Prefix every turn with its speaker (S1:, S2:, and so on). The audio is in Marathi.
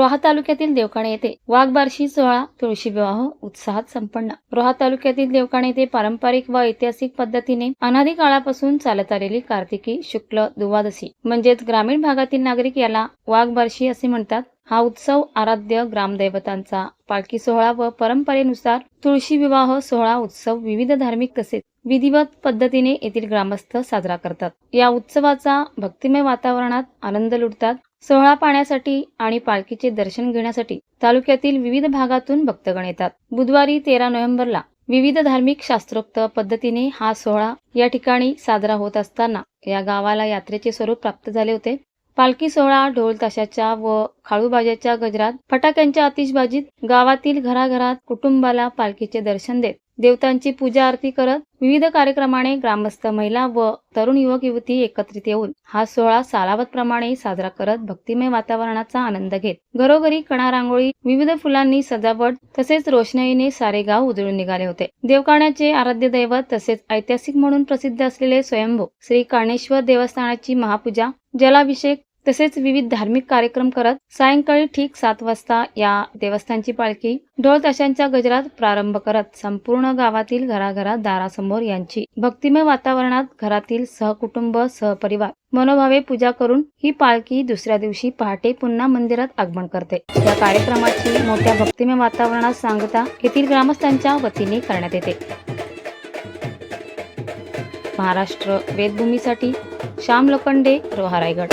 S1: रोहा तालुक्यातील देवकाणे येथे वाघबारशी सोहळा तुळशी विवाह उत्साहात संपन्न. रोहा तालुक्यातील देवकाणे येथे पारंपरिक व ऐतिहासिक पद्धतीने अनादी काळापासून चालत आलेली कार्तिकी शुक्ल दुवादशी. म्हणजेच ग्रामीण भागातील नागरिक याला वाघबारशी असे म्हणतात. हा उत्सव आराध्य ग्रामदैवतांचा पालखी सोहळा व परंपरेनुसार तुळशी विवाह सोहळा उत्सव विविध धार्मिक तसेच विधिवत पद्धतीने येथील ग्रामस्थ साजरा करतात. या उत्सवाचा भक्तिमय वातावरणात आनंद लुटतात. सोहळा पाहण्यासाठी आणि पालखीचे दर्शन घेण्यासाठी तालुक्यातील विविध भागातून भक्तगण येतात. बुधवारी तेरा नोव्हेंबरला विविध धार्मिक शास्त्रोक्त पद्धतीने हा सोहळा या ठिकाणी साजरा होत असताना या गावाला यात्रेचे स्वरूप प्राप्त झाले होते. पालखी सोहळा ढोल ताशाच्या व खाळूबाजाच्या गजरात फटाक्यांच्या आतिषबाजीत गावातील घराघरात कुटुंबाला पालखीचे दर्शन देत देवतांची पूजा आरती करत विविध कार्यक्रमाने ग्रामस्थ महिला व तरुण युवक युवती एकत्रित येऊन हा सोहळा सालावत प्रमाणे साजरा करत भक्तिमय वातावरणाचा आनंद घेत घरोघरी कणा रांगोळी विविध फुलांनी सजावट तसेच रोषणाईने सारे गाव उजळून निघाले होते. देवकाण्याचे आराध्य दैवत तसेच ऐतिहासिक म्हणून प्रसिद्ध असलेले स्वयंभू श्री काणेश्वर देवस्थानाची महापूजा जलाभिषेक तसेच विविध धार्मिक कार्यक्रम करत सायंकाळी ठीक सात वाजता या देवस्थानची पालखी ढोल ताशांच्या गजरात प्रारंभ करत संपूर्ण गावातील घराघरात दारासमोर यांची भक्तिमय वातावरणात घरातील सहकुटुंब सहपरिवार मनोभावे पूजा करून ही पालखी दुसऱ्या दिवशी पहाटे पुन्हा मंदिरात आगमन करते. या कार्यक्रमाची मोठ्या भक्तिमय वातावरणात सांगता येथील ग्रामस्थांच्या वतीने करण्यात येते. महाराष्ट्र वेदभूमीसाठी श्याम लोखंडे रोहा रायगड